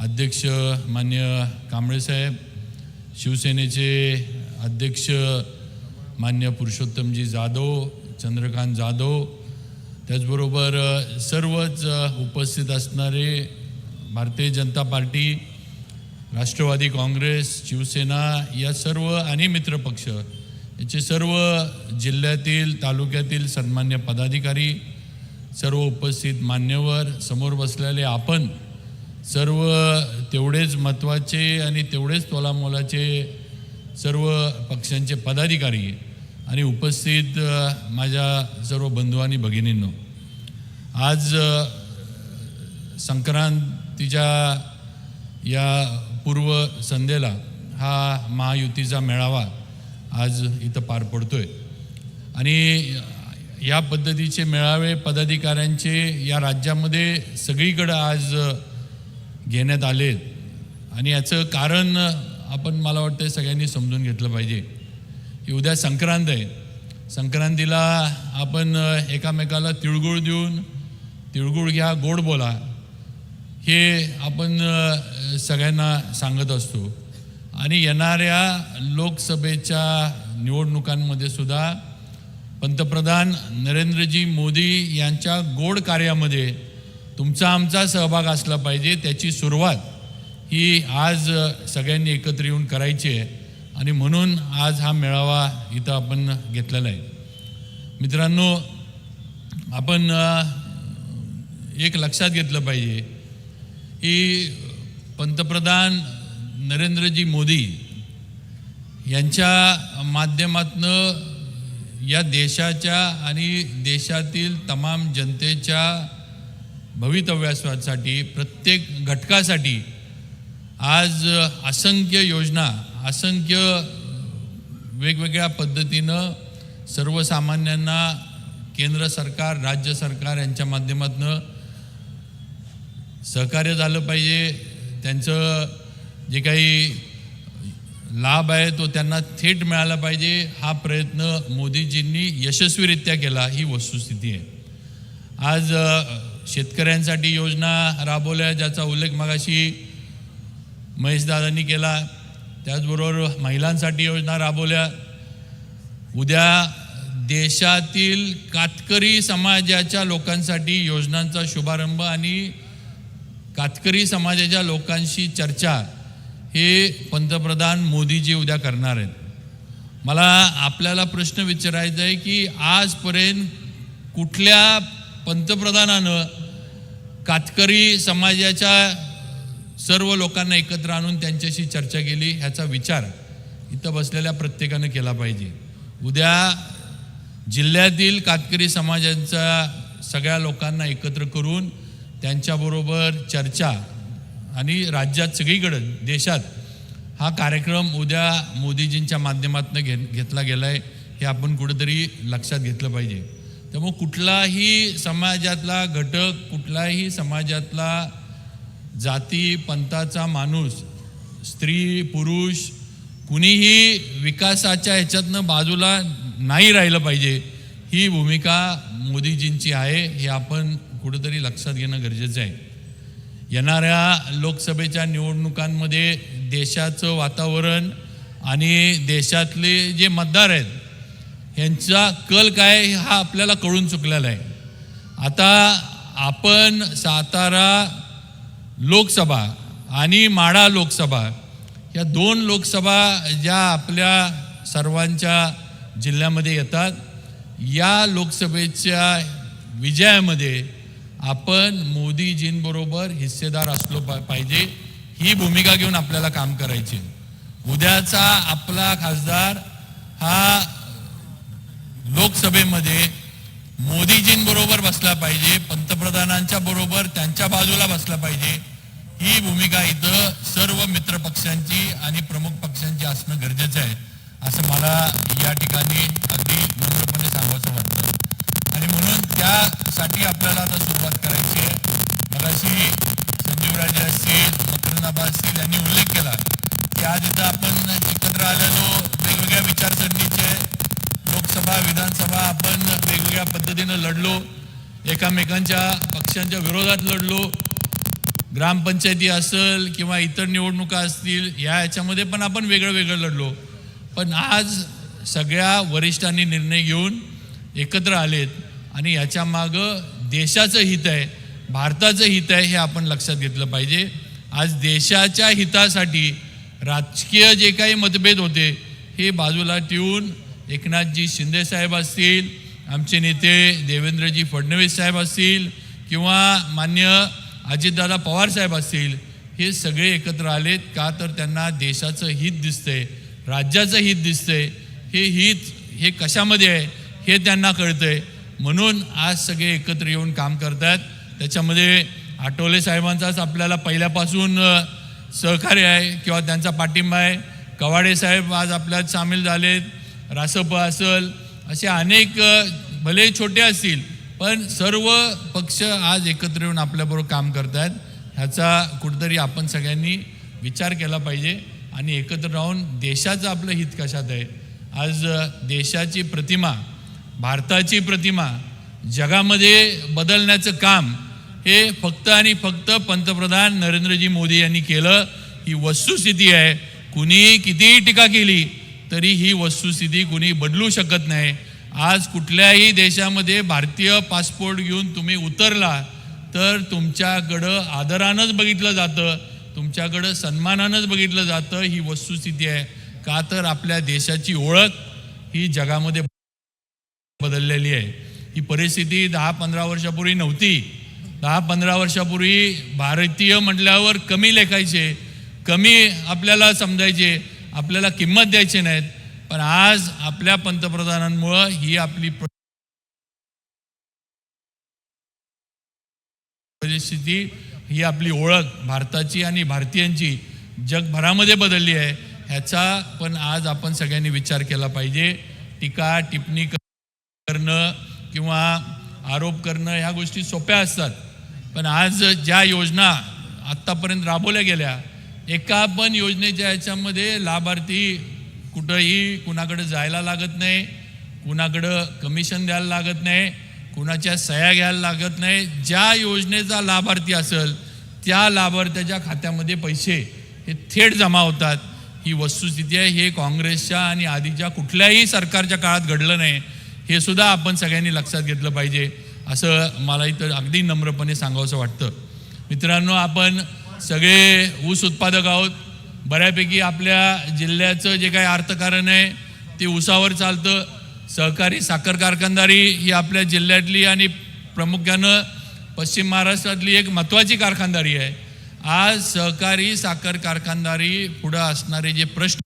अध्यक्ष मान्य कांबळेसाहेब शिवसेनेचे अध्यक्ष मान्य पुरुषोत्तमजी जाधव चंद्रकांत जाधव त्याचबरोबर सर्वच उपस्थित असणारे भारतीय जनता पार्टी राष्ट्रवादी काँग्रेस शिवसेना या सर्व आणि मित्रपक्ष याचे सर्व जिल्ह्यातील तालुक्यातील सन्मान्य पदाधिकारी सर्व उपस्थित मान्यवर समोर बसलेले आपण सर्व तेवढेच महत्त्वाचे आणि तेवढेच तोलामोलाचे सर्व पक्षांचे पदाधिकारी आणि उपस्थित माझ्या सर्व बंधू आणि भगिनींनो आज संक्रांतीच्या या पूर्व संध्येला हा महायुतीचा मेळावा आज इथं पार पडतो आहे आणि या पद्धतीचे मेळावे पदाधिकाऱ्यांचे या राज्यामध्ये सगळीकडं आज घेण्यात आले आणि याचं कारण आपण मला वाटतं सगळ्यांनी समजून घेतलं पाहिजे. की उद्या संक्रांत आहे. संक्रांतीला आपण एकामेकाला तिळगुळ देऊन तिळगुळ घ्या गोड बोला. हे आपण सगळ्यांना सांगत असतो. आणि येणाऱ्या लोकसभेच्या निवडणुकांमध्ये सुद्धा पंतप्रधान नरेंद्रजी मोदी यांच्या गोड कार्यामध्ये तुमचा आमचा सहभाग असला पाहिजे त्याची सुरुवात ही आज सगळ्यांनी एकत्र येऊन करायची आहे. आणि म्हणून आज हा मेळावा इथं आपण घेतलेला आहे. मित्रांनो आपण एक लक्षात घेतलं पाहिजे की पंतप्रधान नरेंद्रजी मोदी यांच्या माध्यमातनं या देशाच्या आणि देशातील तमाम जनतेच्या भवितव्यासाठी प्रत्येक घटकासाठी आज असंख्य योजना असंख्य वेगवेगळ्या पद्धतीनं सर्वसामान्यांना केंद्र सरकार राज्य सरकार यांच्या माध्यमातनं सहकार्य झालं पाहिजे. त्यांचं जे काही लाभ आहे तो त्यांना थेट मिळाला पाहिजे. हा प्रयत्न मोदीजींनी यशस्वीरित्या केला. ही वस्तुस्थिती आहे. आज शेतकऱ्यांसाठी योजना राबवल्या ज्याचा उल्लेख मगाशी महेशदादांनी केला. त्याचबरोबर महिलांसाठी योजना राबवल्या. उद्या देशातील कातकरी समाजाच्या लोकांसाठी योजनांचा शुभारंभ आणि कातकरी समाजाच्या लोकांशी चर्चा हे पंतप्रधान मोदीजी उद्या करणार आहेत. मला आपल्याला प्रश्न विचारायचा आहे की आजपर्यंत कुठल्या पंतप्रधानानं कातकरी समाजाच्या सर्व लोकांना एकत्र आणून त्यांच्याशी चर्चा केली ह्याचा विचार इथं बसलेल्या प्रत्येकानं केला पाहिजे. उद्या जिल्ह्यातील कातकरी समाजांचा सगळ्या लोकांना एकत्र करून त्यांच्याबरोबर चर्चा आणि राज्यात सगळीकडं देशात हा कार्यक्रम उद्या मोदीजींच्या माध्यमातून घे घेतला गेला आहे हे आपण कुठंतरी लक्षात घेतलं पाहिजे. त्यामुळे कुठलाही समाजातला घटक कुठलाही समाजातला जाती पंथाचा माणूस स्त्री पुरुष कुणीही विकासाच्या ह्याच्यातनं बाजूला नाही राहिलं पाहिजे ही भूमिका मोदीजींची आहे हे आपण कुठंतरी लक्षात घेणं गरजेचं आहे. येणाऱ्या लोकसभेच्या निवडणुकांमध्ये देशाचं वातावरण आणि देशातले जे मतदार आहेत यांचा कल काय हा आपल्याला कळून चुकलेला आहे. आता आपण सातारा लोकसभा आणि माढा लोकसभा या दोन लोकसभा ज्या आपल्या सर्वांच्या जिल्ह्यामध्ये येतात या लोकसभेच्या विजयामध्ये आपण मोदीजींबरोबर हिस्सेदार असलो पा पाहिजे ही भूमिका घेऊन आपल्याला काम करायचे उद्याचा आपला खासदार हा लोकसभेमध्ये मोदीजींबरोबर बसला पाहिजे पंतप्रधानांच्या बरोबर त्यांच्या बाजूला बसला पाहिजे. ही भूमिका इथं सर्व मित्र पक्षांची आणि प्रमुख पक्षांची असणं गरजेचं आहे. असं मला या ठिकाणी अगदी नम्रपणे सांगावंसं वाटतं आणि म्हणून त्यासाठी आपल्याला आता सुरुवात करायची आहे मगाशी संजीवराजे असतील मकरंदाबा असतील यांनी उल्लेख केला की आज इथं आपण एकत्र आलेलो वेगवेगळ्या विचारसरणीचे लोकसभा विधानसभा आपण वेगवेगळ्या पद्धतीनं लढलो एकमेकांच्या पक्षांच्या विरोधात लढलो. ग्रामपंचायती असेल किंवा इतर निवडणुका असतील या याच्यामध्ये पण आपण वेगळं वेगळं लढलो. पण आज सगळ्या वरिष्ठांनी निर्णय घेऊन एकत्र आलेत आणि याच्या मागं देशाचं हित आहे भारताचं हित आहे हे आपण लक्षात घेतलं पाहिजे. आज देशाच्या हितासाठी राजकीय जे काही मतभेद होते हे बाजूला ठेवून एकनाथजी शिंदेसाहेब असतील आमचे नेते देवेंद्रजी फडणवीस साहेब असतील किंवा मान्य अजितदादा पवार साहेब असतील हे सगळे एकत्र आलेत. का तर त्यांना देशाचं हित दिसतंय राज्याचं हित दिसतंय. हे हित हे कशामध्ये आहे हे त्यांना कळतंय. म्हणून आज सगळे एकत्र येऊन काम करतात. त्याच्यामध्ये आठवले साहेबांचाच आपल्याला पहिल्यापासून सहकार्य आहे किंवा त्यांचा पाठिंबा आहे. कवाडे साहेब आज आपल्यात सामील झालेत. रासप असल असे अनेक भले छोटे असतील पण सर्व पक्ष आज एकत्र येऊन आपल्याबरोबर काम करत आहेत ह्याचा कुठंतरी आपण सगळ्यांनी विचार केला पाहिजे आणि एकत्र राहून देशाचं आपलं हित कशात आहे? आज देशाची प्रतिमा भारताची प्रतिमा जगामध्ये बदलण्याचं काम हे फक्त आणि फक्त पंतप्रधान नरेंद्रजी मोदी यांनी केलं. ही वस्तुस्थिती आहे. कुणी कितीही टीका केली तरी ही वस्तुस्थिती कुणी बदलू शकत नाही. आज कुठल्याही देशामध्ये भारतीय पासपोर्ट घेऊन तुम्ही उतरला तर तुमच्याकडं आदरानंच बघितलं जातं. तुमच्याकडं सन्मानानंच बघितलं जातं ही वस्तुस्थिती आहे. का तर आपल्या देशाची ओळख ही जगामध्ये बदललेली आहे. ही परिस्थिती दहा पंधरा वर्षापूर्वी नव्हती. दहा पंधरा वर्षापूर्वी भारतीय म्हटल्यावर कमी लेखायचे कमी आपल्याला समजायचे. आपल्याला किंमत द्यायची नाहीत पण आज आपल्या पंतप्रधानांमुळं ही आपली परिस्थिती ही आपली ओळख भारताची आणि भारतीयांची जगभरामध्ये बदलली आहे ह्याचा पण आज आपण सगळ्यांनी विचार केला पाहिजे. टीका टिप्पणी करणं किंवा आरोप करणं ह्या गोष्टी सोप्या असतात. पण आज ज्या योजना आत्तापर्यंत राबवल्या गेल्या एका पण योजनेच्या ह्याच्यामध्ये लाभार्थी कुठंही कुणाकडे जायला लागत नाही कुणाकडं कमिशन द्यायला लागत नाही कुणाच्या सह्या घ्यायला लागत नाही. ज्या योजनेचा लाभार्थी असेल त्या लाभार्थ्याच्या खात्यामध्ये पैसे हे थेट जमा होतात. ही वस्तुस्थिती आहे. हे काँग्रेसच्या आणि आधीच्या कुठल्याही सरकारच्या काळात घडलं नाही. हे सुद्धा आपण सगळ्यांनी लक्षात घेतलं पाहिजे. असं मला इथं अगदी नम्रपणे सांगावंसं वाटतं. मित्रांनो आपण सगळे ऊस उत्पादक आहोत. बऱ्यापैकी आपल्या जिल्ह्याचं जे काही अर्थकारण आहे ते ऊसावर चालतं. सहकारी साखर कारखानदारी ही आपल्या जिल्ह्यातली आणि प्रामुख्यानं पश्चिम महाराष्ट्रातली एक महत्त्वाची कारखानदारी आहे. आज सहकारी साखर कारखानदारी पुढं असणारे जे प्रश्न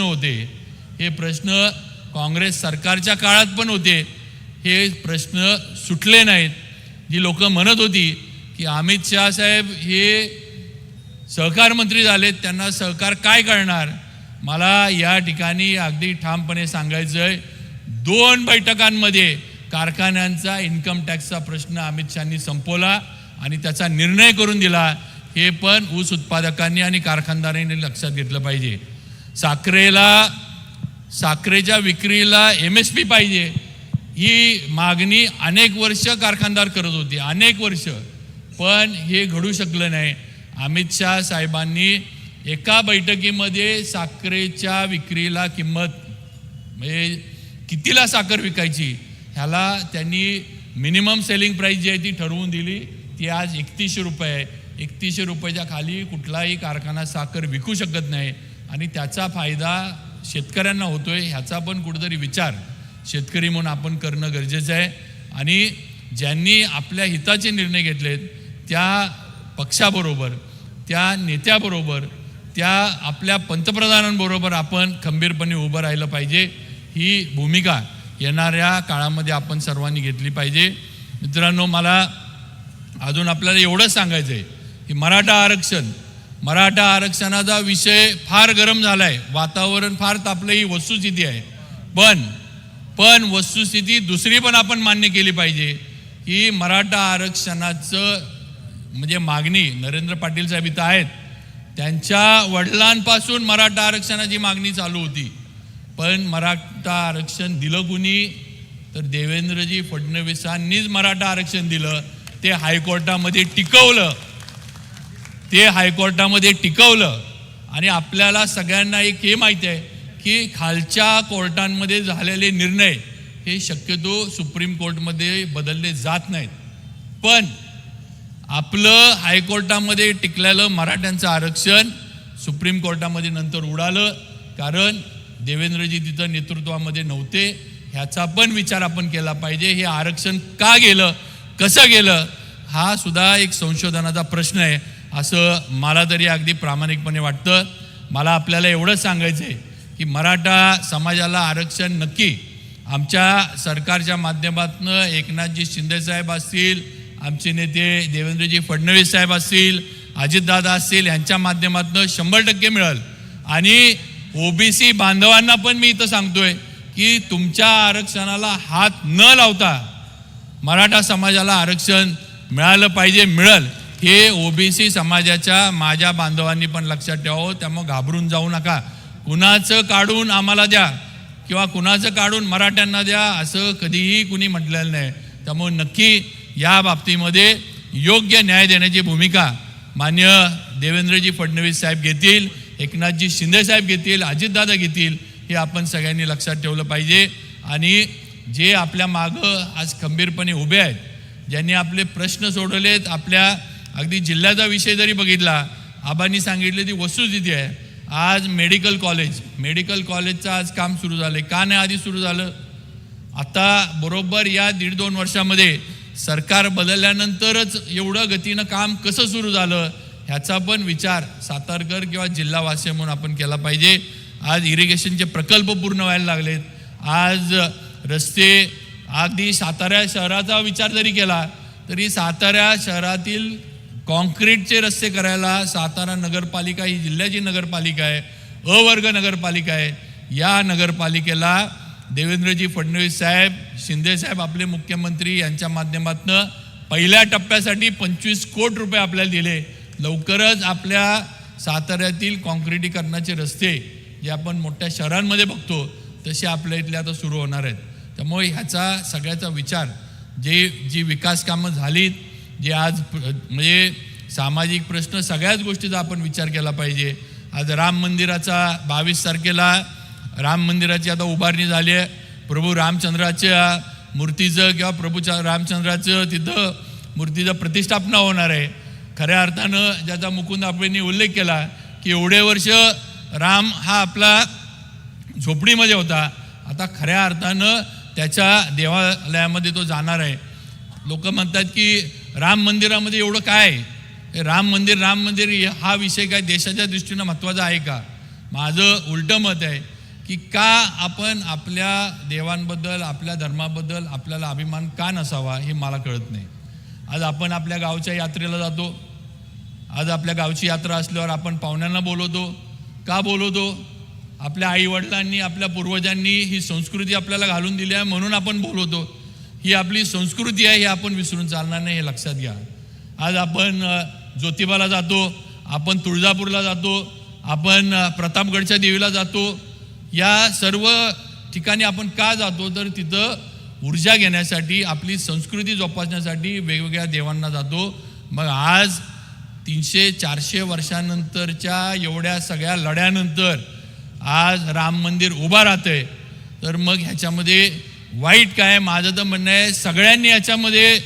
होते हे प्रश्न काँग्रेस सरकारच्या काळात पण होते. हे प्रश्न सुटले नाहीत. जी लोक म्हणत होती की अमित शहा साहेब हे सहकार मंत्री झालेत त्यांना सहकार काय करणार? मला या ठिकाणी अगदी ठामपणे सांगायचं आहे दोन बैठकांमध्ये कारखान्यांचा इन्कम टॅक्सचा प्रश्न अमित शहानी संपवला आणि त्याचा निर्णय करून दिला. हे पण ऊस उत्पादकांनी आणि कारखानदारांनी लक्षात घेतलं पाहिजे. साखरेला साखरेच्या विक्रीला एम एस पी पाहिजे. ही मागणी अनेक वर्ष कारखानदार करत होती अनेक वर्ष. पण हे घडू शकलं नाही. अमित शाह साहेबांनी एका बैठकीमध्ये साखरेच्या विक्रीला किंमत म्हणजे कितीला साखर विकायची ह्याला त्यांनी मिनिमम सेलिंग प्राईस जी आहे ती ठरवून दिली. ती आज एकतीसशे रुपये आहे. एकतीसशे रुपयाच्या खाली कुठलाही कारखाना साखर विकू शकत नाही. आणि त्याचा फायदा शेतकऱ्यांना होतोय ह्याचा पण कुठेतरी विचार. शेतकरी म्हणून आपण करणं गरजेचं आहे. आणि ज्यांनी आपल्या हिताचे निर्णय घेतलेत त्या पक्षाबरोबर त्या नेत्याबरोबर त्या आपल्या पंतप्रधानांबरोबर आपण खंबीरपणे उभं राहिलं पाहिजे. ही भूमिका येणाऱ्या काळामध्ये आपण सर्वांनी घेतली पाहिजे. मित्रांनो मला अजून आपल्याला एवढंच सांगायचं आहे की मराठा आरक्षण मराठा आरक्षणाचा विषय फार गरम झाला आहे वातावरण फार तापलं ही वस्तुस्थिती आहे. पण पण वस्तुस्थिती दुसरी पण आपण मान्य केली पाहिजे की मराठा आरक्षणाचं म्हणजे मागणी नरेंद्र पाटील साहेब इथं आहेत त्यांच्या वडिलांपासून मराठा आरक्षणाची मागणी चालू होती. पण मराठा आरक्षण दिलं कुणी? तर देवेंद्रजी फडणवीसांनीच मराठा आरक्षण दिलं. ते हायकोर्टामध्ये टिकवलं. ते हायकोर्टामध्ये टिकवलं. आणि आपल्याला सगळ्यांना एक हे माहिती आहे की खालच्या कोर्टांमध्ये झालेले निर्णय हे शक्यतो सुप्रीम कोर्टमध्ये बदलले जात नाहीत. पण आपलं हायकोर्टामध्ये टिकलेलं मराठ्यांचं आरक्षण सुप्रीम कोर्टामध्ये नंतर उडालं कारण देवेंद्रजी तिथं नेतृत्वामध्ये नव्हते. ह्याचा पण विचार आपण केला पाहिजे हे आरक्षण का गेलं कसं गेलं हा सुद्धा एक संशोधनाचा प्रश्न आहे असं मला तरी अगदी प्रामाणिकपणे वाटतं. मला आपल्याला एवढंच सांगायचं आहे की मराठा समाजाला आरक्षण नक्की. आमच्या सरकारच्या माध्यमातून एकनाथजी शिंदेसाहेब असतील आमचे नेते देवेंद्रजी फडणवीस साहेब असतील अजितदादा असतील यांच्या माध्यमातून शंभर टक्के मिळेल. आणि ओबीसी बांधवांना पण मी इथं सांगतोय की तुमच्या आरक्षणाला हात न लावता मराठा समाजाला आरक्षण मिळालं पाहिजे मिळेल. हे ओबीसी समाजाच्या माझ्या बांधवांनी पण लक्षात ठेवावं. त्यामुळे घाबरून जाऊ नका. कुणाचं काढून आम्हाला द्या किंवा कुणाचं काढून मराठ्यांना द्या असं कधीही कुणी म्हटलेलं नाही. त्यामुळे नक्की या बाबतीमध्ये योग्य न्याय देण्याची भूमिका मान्य देवेंद्रजी फडणवीस साहेब घेतील एकनाथजी शिंदे साहेब घेतील अजितदादा घेतील हे आपण सगळ्यांनी लक्षात ठेवलं पाहिजे. आणि जे आपल्या मागं आज खंबीरपणे उभे आहेत ज्यांनी आपले प्रश्न सोडवलेत आपल्या अगदी जिल्ह्याचा विषय जरी बघितला आबांनी सांगितले ती वस्तुस्थिती आहे. आज मेडिकल कॉलेज मेडिकल कॉलेजचं आज काम सुरू झालं का नाही आधी सुरू झालं? आता बरोबर या दीड दोन वर्षामध्ये सरकार बदलल्यानंतरच एवढं गतीनं काम कसं सुरू झालं ह्याचा पण विचार सातारकर किंवा जिल्हावासी म्हणून आपण केला पाहिजे. आज इरिगेशनचे प्रकल्प पूर्ण व्हायला लागलेत. आज रस्ते अगदी सातारा शहराचा विचार जरी केला तरी सातारा शहरातील कॉन्क्रीटचे रस्ते करायला सातारा नगरपालिका ही जिल्ह्याची नगरपालिका आहे अवर्ग नगरपालिका आहे. या नगरपालिकेला देवेंद्रजी फडणवीस साहेब शिंदे साहेब आपले मुख्यमंत्री यांच्या माध्यमातून पहिल्या टप्प्यासाठी पंचवीस कोट रुपये आपल्याला दिले. लवकरच आपल्या साताऱ्यातील कॉन्क्रिटीकरणाचे रस्ते जे आपण मोठ्या शहरांमध्ये बघतो तसे आपल्या इथले आता सुरू होणार आहेत. त्यामुळे ह्याचा सगळ्याचा विचार जे जी विकास कामं झालीत जे आज म्हणजे सामाजिक प्रश्न सगळ्याच गोष्टीचा आपण विचार केला पाहिजे. आज राम मंदिराचा बावीस तारखेला राम मंदिराची आता उभारणी झाली आहे. प्रभू रामचंद्राच्या मूर्तीचं किंवा प्रभूच्या रामचंद्राचं तिथं मूर्तीचं प्रतिष्ठापना होणार आहे. खऱ्या अर्थानं ज्याचा मुकुंद आपणनी उल्लेख केला की एवढे वर्ष राम हा आपला झोपडीमध्ये होता. आता खऱ्या अर्थानं त्याच्या देवालयामध्ये तो जाणार आहे. लोक म्हणतात की राम मंदिरामध्ये एवढं काय? राम मंदिर राम मंदिर हा विषय काय देशाच्या दृष्टीनं महत्त्वाचा आहे का? माझं उलटं मत आहे की का आपण आपल्या देवांबद्दल आपल्या धर्माबद्दल आपल्याला अभिमान का नसावा हे मला कळत नाही. आज आपण आपल्या गावच्या यात्रेला जातो. आज आपल्या गावची यात्रा असल्यावर आपण पाहुण्यांना बोलवतो. का बोलवतो? आपल्या आईवडिलांनी आपल्या पूर्वजांनी ही संस्कृती आपल्याला घालून दिली आहे म्हणून आपण बोलवतो. ही आपली संस्कृती आहे हे आपण विसरून चालणार नाही हे लक्षात घ्या. आज आपण ज्योतिबाला जातो आपण तुळजापूरला जातो आपण प्रतापगडच्या देवीला जातो या सर्व ठिकाणी आपण का जातो? तर तिथं ऊर्जा घेण्यासाठी आपली संस्कृती जोपासण्यासाठी वेगवेगळ्या देवांना जातो. मग आज तीनशे चारशे वर्षानंतरच्या एवढ्या सगळ्या लढ्यानंतर आज राम मंदिर उभा राहतंय. तर मग ह्याच्यामध्ये वाईट काय माझं तर म्हणणं आहे सगळ्यांनी याच्यामध्ये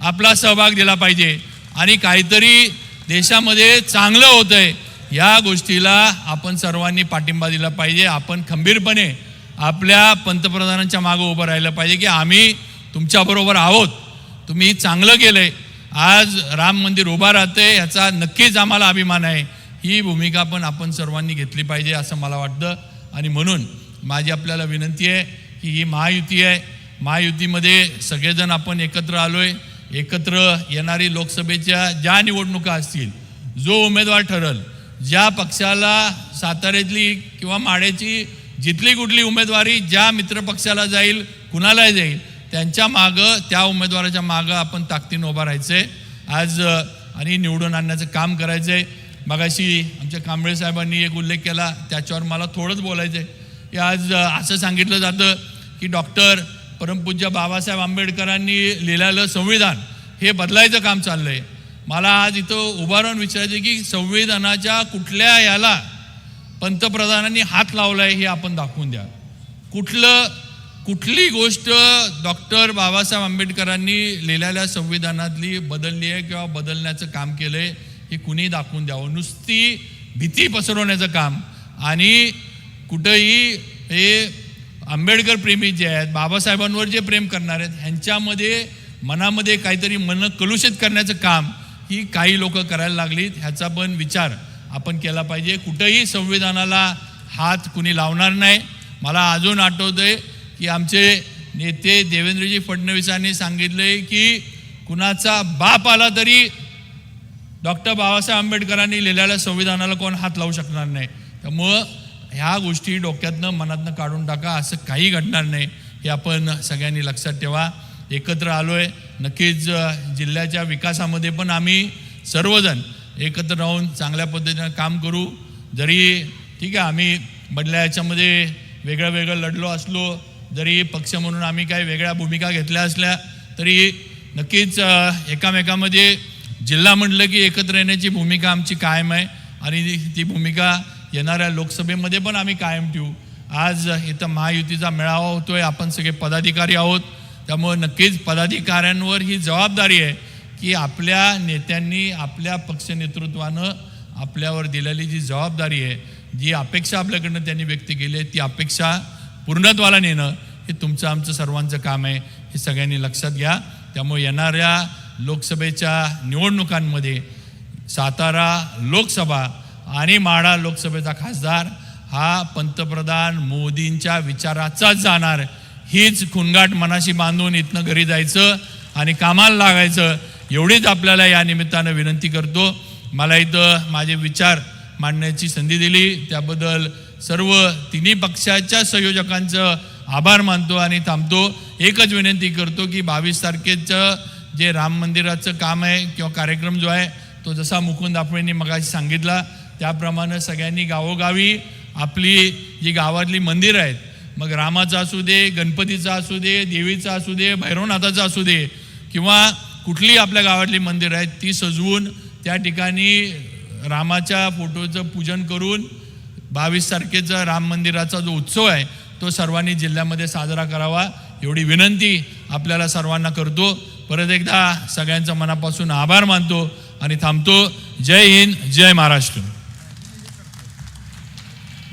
आपला सहभाग दिला पाहिजे. आणि काहीतरी देशामध्ये चांगलं होतंय या गोष्टीला आपण सर्वांनी पाठिंबा दिला पाहिजे. आपण खंबीरपणे आपल्या पंतप्रधानांच्या मागं उभं राहिलं पाहिजे की आम्ही तुमच्याबरोबर आहोत. तुम्ही चांगलं केलं आहे आज राम मंदिर उभा राहते याचा नक्कीच आम्हाला अभिमान आहे. ही भूमिका पण आपण सर्वांनी घेतली पाहिजे असं मला वाटतं. आणि म्हणून माझी आपल्याला विनंती आहे की ही महायुती आहे. महायुतीमध्ये सगळेजण आपण एकत्र आलोय. एकत्र येणारी लोकसभेच्या ज्या निवडणुका असतील जो उमेदवार ठरल ज्या पक्षाला साताऱ्यातली किंवा माड्याची जिथली कुठली उमेदवारी ज्या मित्रपक्षाला जाईल कुणाला जाईल त्यांच्या मागं त्या उमेदवाराच्या मागं आपण ताकदीनं उभा राहायचं आहे आज आणि निवडून आणण्याचं काम करायचं आहे मगाशी आमच्या कांबळे साहेबांनी एक उल्लेख केला त्याच्यावर मला थोडंच बोलायचं आहे की आज असं सांगितलं जातं की डॉक्टर परमपूज्य बाबासाहेब आंबेडकरांनी लिहिलेलं संविधान हे बदलायचं काम चाललं आहे मला आज इथं उभा राहून विचारायचं की संविधानाच्या कुठल्या याला पंतप्रधानांनी हात लावलाय हे आपण दाखवून द्या. कुठलं कुठली गोष्ट डॉक्टर बाबासाहेब आंबेडकरांनी लिहिलेल्या संविधानातली बदलली आहे किंवा बदलण्याचं काम केलं आहे हे कुणी दाखवून द्यावं. नुसती भीती पसरवण्याचं काम आणि कुठंही हे आंबेडकर प्रेमी जे आहेत बाबासाहेबांवर जे प्रेम करणार आहेत ह्यांच्यामध्ये मनामध्ये काहीतरी मन कलुषित करण्याचं काम ही काही लोक करायला लागलीत. ह्याचा पण विचार आपण केला पाहिजे. कुठंही संविधानाला हात कुणी लावणार नाही. मला अजून आठवतंय की आमचे नेते देवेंद्रजी फडणवीसांनी सांगितले की कुणाचा बाप आला तरी डॉक्टर बाबासाहेब आंबेडकरांनी लिहिलेल्या संविधानाला कोण हात लावू शकणार नाही. त्यामुळं ह्या गोष्टी डोक्यातनं मनातनं काढून टाका. असं काही घडणार नाही. हे आपण सगळ्यांनी लक्षात ठेवा. एकत्र आलो आहे नक्कीच जिल्ह्याच्या विकासामध्ये पण आम्ही सर्वजण एकत्र राहून चांगल्या पद्धतीनं काम करू. जरी ठीक आहे आम्ही बदल्या याच्यामध्ये वेगळं वेगळं लढलो असलो जरी पक्ष म्हणून आम्ही काही वेगळ्या भूमिका घेतल्या असल्या तरी नक्कीच एकामेकामध्ये जिल्हा म्हटलं की एकत्र येण्याची भूमिका आमची कायम आहे. आणि ती भूमिका येणाऱ्या लोकसभेमध्ये पण आम्ही कायम ठेवू. आज इथं महायुतीचा मेळावा होतोय आपण सगळे पदाधिकारी आहोत. त्यामुळे नक्कीच पदाधिकाऱ्यांवर ही जबाबदारी आहे की आपल्या नेत्यांनी आपल्या पक्ष नेतृत्वानं आपल्यावर दिलेली जी जबाबदारी आहे जी अपेक्षा आपल्याकडनं त्यांनी व्यक्त केली आहे ती अपेक्षा पूर्णत्वाला नेणं हे तुमचं आमचं सर्वांचं काम आहे हे सगळ्यांनी लक्षात घ्या. त्यामुळे येणाऱ्या लोकसभेच्या निवडणुकांमध्ये सातारा लोकसभा आणि माढा लोकसभेचा खासदार हा पंतप्रधान मोदींच्या विचाराचाच जाणार. हीच खुणगाट मनाशी बांधून इथनं घरी जायचं आणि कामाला लागायचं एवढीच आपल्याला या निमित्तानं विनंती करतो. मला इथं माझे विचार मांडण्याची संधी दिली. त्याबद्दल सर्व तिन्ही पक्षाच्या संयोजकांचं आभार मानतो आणि थांबतो. एकच विनंती करतो की बावीस तारखेचं जे राम मंदिराचं काम आहे किंवा कार्यक्रम जो आहे तो जसा मुकुंद आपणेंनी मगाशी सांगितला त्याप्रमाणे सगळ्यांनी गावोगावी आपली जी गावातली मंदिरं आहेत मग रामाचं असू दे गणपतीचं असू दे देवीचं असू दे भैरवनाथाचं असू दे किंवा कुठली आपल्या गावातली मंदिरं आहेत ती सजवून त्या ठिकाणी रामाच्या फोटोचं पूजन करून बावीस तारखेचा राम मंदिराचा जो उत्सव आहे तो सर्वांनी जिल्ह्यामध्ये साजरा करावा एवढी विनंती आपल्याला सर्वांना करतो. परत एकदा सगळ्यांचा मनापासून आभार मानतो आणि थांबतो. जय हिंद जय महाराष्ट्र.